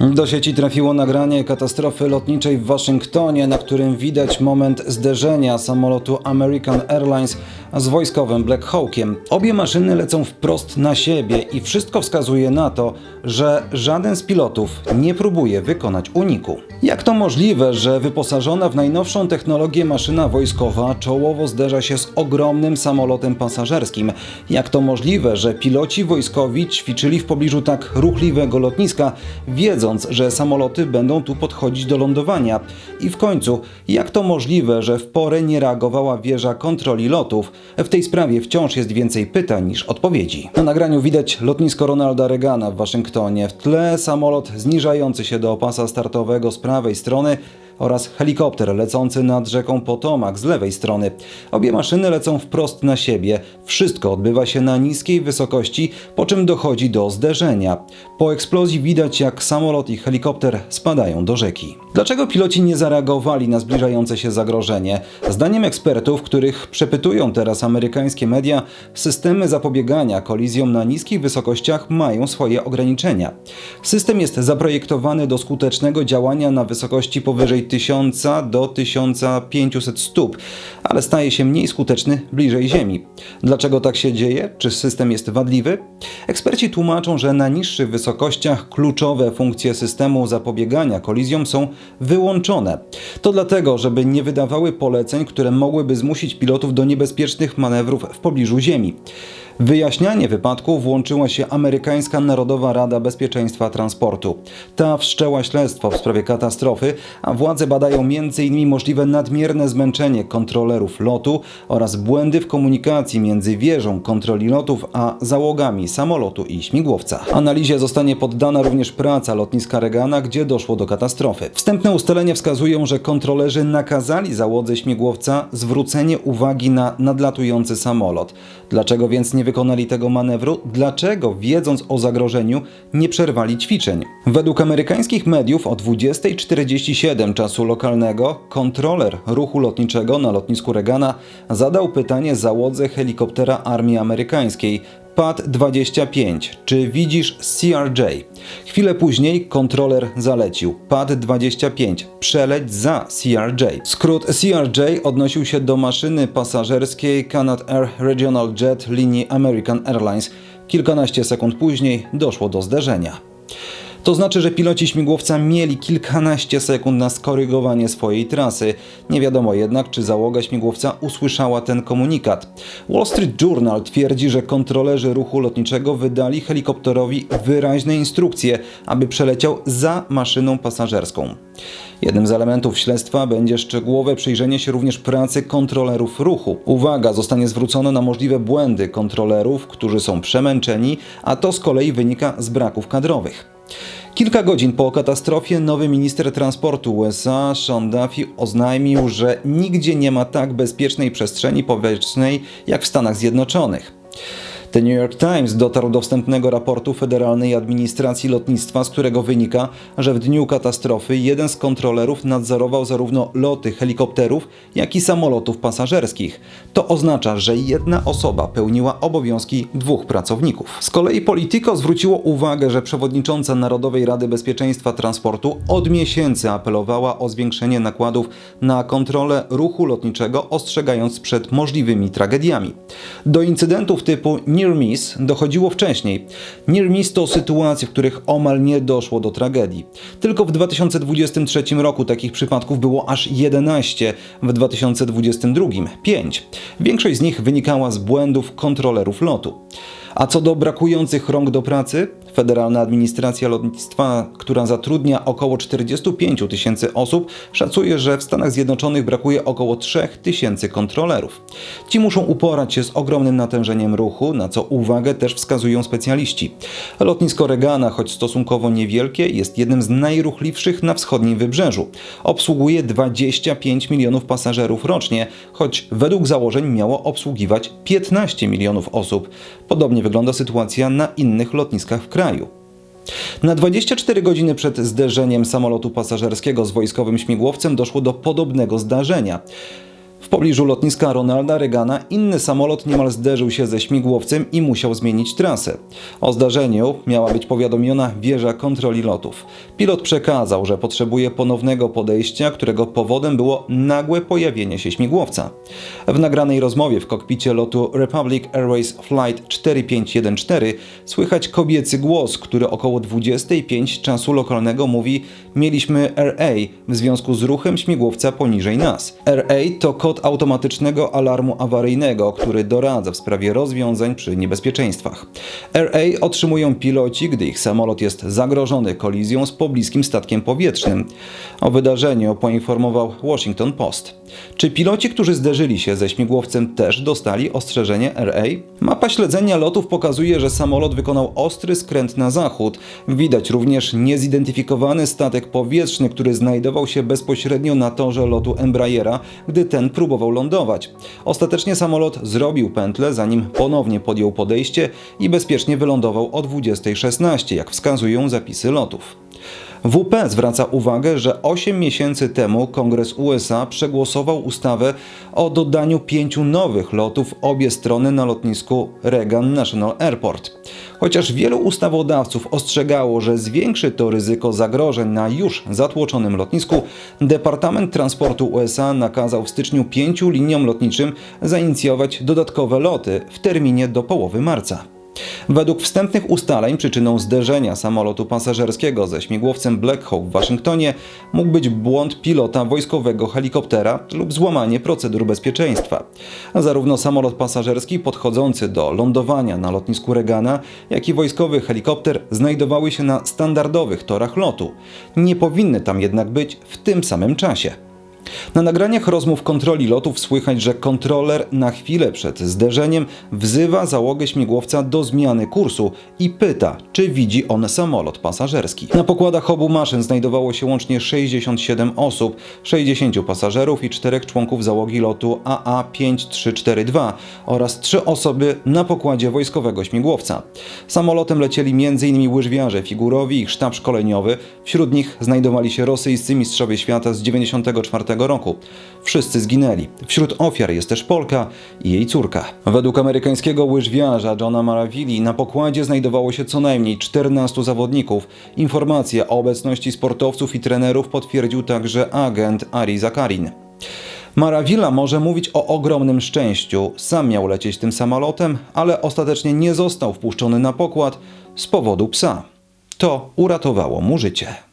Do sieci trafiło nagranie katastrofy lotniczej w Waszyngtonie, na którym widać moment zderzenia samolotu American Airlines z wojskowym Black Hawkiem. Obie maszyny lecą wprost na siebie i wszystko wskazuje na to, że żaden z pilotów nie próbuje wykonać uniku. Jak to możliwe, że wyposażona w najnowszą technologię maszyna wojskowa czołowo zderza się z ogromnym samolotem pasażerskim? Jak to możliwe, że piloci wojskowi ćwiczyli w pobliżu tak ruchliwego lotniska, wiedząc, że samoloty będą tu podchodzić do lądowania? I w końcu, jak to możliwe, że w porę nie reagowała wieża kontroli lotów? W tej sprawie wciąż jest więcej pytań niż odpowiedzi. Na nagraniu widać lotnisko Ronalda Reagana w Waszyngtonie. W tle samolot zniżający się do pasa startowego z prawej strony oraz helikopter lecący nad rzeką Potomac z lewej strony. Obie maszyny lecą wprost na siebie. Wszystko odbywa się na niskiej wysokości, po czym dochodzi do zderzenia. Po eksplozji widać, jak samolot i helikopter spadają do rzeki. Dlaczego piloci nie zareagowali na zbliżające się zagrożenie? Zdaniem ekspertów, których przepytują teraz amerykańskie media, systemy zapobiegania kolizjom na niskich wysokościach mają swoje ograniczenia. System jest zaprojektowany do skutecznego działania na wysokości powyżej 1000 do 1500 stóp, ale staje się mniej skuteczny bliżej Ziemi. Dlaczego tak się dzieje? Czy system jest wadliwy? Eksperci tłumaczą, że na niższych wysokościach kluczowe funkcje systemu zapobiegania kolizjom są wyłączone. To dlatego, żeby nie wydawały poleceń, które mogłyby zmusić pilotów do niebezpiecznych manewrów w pobliżu Ziemi. Wyjaśnianie wypadku włączyła się Amerykańska Narodowa Rada Bezpieczeństwa Transportu. Ta wszczęła śledztwo w sprawie katastrofy, a władze badają m.in. możliwe nadmierne zmęczenie kontrolerów lotu oraz błędy w komunikacji między wieżą kontroli lotów a załogami samolotu i śmigłowca. Analizie zostanie poddana również praca lotniska Regana, gdzie doszło do katastrofy. Wstępne ustalenia wskazują, że kontrolerzy nakazali załodze śmigłowca zwrócenie uwagi na nadlatujący samolot. Dlaczego więc nie wykonali tego manewru? Dlaczego, wiedząc o zagrożeniu, nie przerwali ćwiczeń? Według amerykańskich mediów o 20.47 czasu lokalnego kontroler ruchu lotniczego na lotnisku Regana zadał pytanie załodze helikoptera Armii Amerykańskiej. PAD-25, czy widzisz CRJ? Chwilę później kontroler zalecił PAD-25, przeleć za CRJ. Skrót CRJ odnosił się do maszyny pasażerskiej Canad Air Regional Jet linii American Airlines. Kilkanaście sekund później doszło do zderzenia. To znaczy, że piloci śmigłowca mieli kilkanaście sekund na skorygowanie swojej trasy. Nie wiadomo jednak, czy załoga śmigłowca usłyszała ten komunikat. Wall Street Journal twierdzi, że kontrolerzy ruchu lotniczego wydali helikopterowi wyraźne instrukcje, aby przeleciał za maszyną pasażerską. Jednym z elementów śledztwa będzie szczegółowe przyjrzenie się również pracy kontrolerów ruchu. Uwaga zostanie zwrócona na możliwe błędy kontrolerów, którzy są przemęczeni, a to z kolei wynika z braków kadrowych. Kilka godzin po katastrofie nowy minister transportu USA Sean Duffy oznajmił, że nigdzie nie ma tak bezpiecznej przestrzeni powietrznej jak w Stanach Zjednoczonych. The New York Times dotarł do wstępnego raportu Federalnej Administracji Lotnictwa, z którego wynika, że w dniu katastrofy jeden z kontrolerów nadzorował zarówno loty helikopterów, jak i samolotów pasażerskich. To oznacza, że jedna osoba pełniła obowiązki dwóch pracowników. Z kolei Politico zwróciło uwagę, że przewodnicząca Narodowej Rady Bezpieczeństwa Transportu od miesięcy apelowała o zwiększenie nakładów na kontrolę ruchu lotniczego, ostrzegając przed możliwymi tragediami. Do incydentów typu near miss dochodziło wcześniej. Near miss to sytuacje, w których omal nie doszło do tragedii. Tylko w 2023 roku takich przypadków było aż 11, w 2022 5. Większość z nich wynikała z błędów kontrolerów lotu. A co do brakujących rąk do pracy, Federalna Administracja Lotnictwa, która zatrudnia około 45 tysięcy osób, szacuje, że w Stanach Zjednoczonych brakuje około 3 tysięcy kontrolerów. Ci muszą uporać się z ogromnym natężeniem ruchu, na co uwagę też wskazują specjaliści. Lotnisko Regana, choć stosunkowo niewielkie, jest jednym z najruchliwszych na wschodnim wybrzeżu. Obsługuje 25 milionów pasażerów rocznie, choć według założeń miało obsługiwać 15 milionów osób. Podobnie wygląda sytuacja na innych lotniskach w kraju. Na 24 godziny przed zderzeniem samolotu pasażerskiego z wojskowym śmigłowcem doszło do podobnego zdarzenia. W pobliżu lotniska Ronalda Reagana inny samolot niemal zderzył się ze śmigłowcem i musiał zmienić trasę. O zdarzeniu miała być powiadomiona wieża kontroli lotów. Pilot przekazał, że potrzebuje ponownego podejścia, którego powodem było nagłe pojawienie się śmigłowca. W nagranej rozmowie w kokpicie lotu Republic Airways Flight 4514 słychać kobiecy głos, który około 25 czasu lokalnego mówi Mieliśmy RA w związku z ruchem śmigłowca poniżej nas. RA to kod automatycznego alarmu awaryjnego, który doradza w sprawie rozwiązań przy niebezpieczeństwach. RA otrzymują piloci, gdy ich samolot jest zagrożony kolizją z pobliskim statkiem powietrznym. O wydarzeniu poinformował Washington Post. Czy piloci, którzy zderzyli się ze śmigłowcem też dostali ostrzeżenie RA? Mapa śledzenia lotów pokazuje, że samolot wykonał ostry skręt na zachód. Widać również niezidentyfikowany statek powietrzny, który znajdował się bezpośrednio na torze lotu Embraera, gdy ten próbował lądować. Ostatecznie samolot zrobił pętlę, zanim ponownie podjął podejście i bezpiecznie wylądował o 20.16, jak wskazują zapisy lotów. WP zwraca uwagę, że 8 miesięcy temu Kongres USA przegłosował ustawę o dodaniu pięciu nowych lotów obie strony na lotnisku Reagan National Airport. Chociaż wielu ustawodawców ostrzegało, że zwiększy to ryzyko zagrożeń na już zatłoczonym lotnisku, Departament Transportu USA nakazał w styczniu pięciu liniom lotniczym zainicjować dodatkowe loty w terminie do połowy marca. Według wstępnych ustaleń przyczyną zderzenia samolotu pasażerskiego ze śmigłowcem Black Hawk w Waszyngtonie mógł być błąd pilota wojskowego helikoptera lub złamanie procedur bezpieczeństwa. Zarówno samolot pasażerski podchodzący do lądowania na lotnisku Reagana, jak i wojskowy helikopter znajdowały się na standardowych torach lotu. Nie powinny tam jednak być w tym samym czasie. Na nagraniach rozmów kontroli lotów słychać, że kontroler na chwilę przed zderzeniem wzywa załogę śmigłowca do zmiany kursu i pyta, czy widzi on samolot pasażerski. Na pokładach obu maszyn znajdowało się łącznie 67 osób, 60 pasażerów i 4 członków załogi lotu AA5342 oraz 3 osoby na pokładzie wojskowego śmigłowca. Samolotem lecieli m.in. łyżwiarze figurowi i sztab szkoleniowy, wśród nich znajdowali się rosyjscy mistrzowie świata z 94 roku. Wszyscy zginęli. Wśród ofiar jest też Polka i jej córka. Według amerykańskiego łyżwiarza Johna Maravilli na pokładzie znajdowało się co najmniej 14 zawodników. Informacje o obecności sportowców i trenerów potwierdził także agent Ari Zakarin. Maravilla może mówić o ogromnym szczęściu. Sam miał lecieć tym samolotem, ale ostatecznie nie został wpuszczony na pokład z powodu psa. To uratowało mu życie.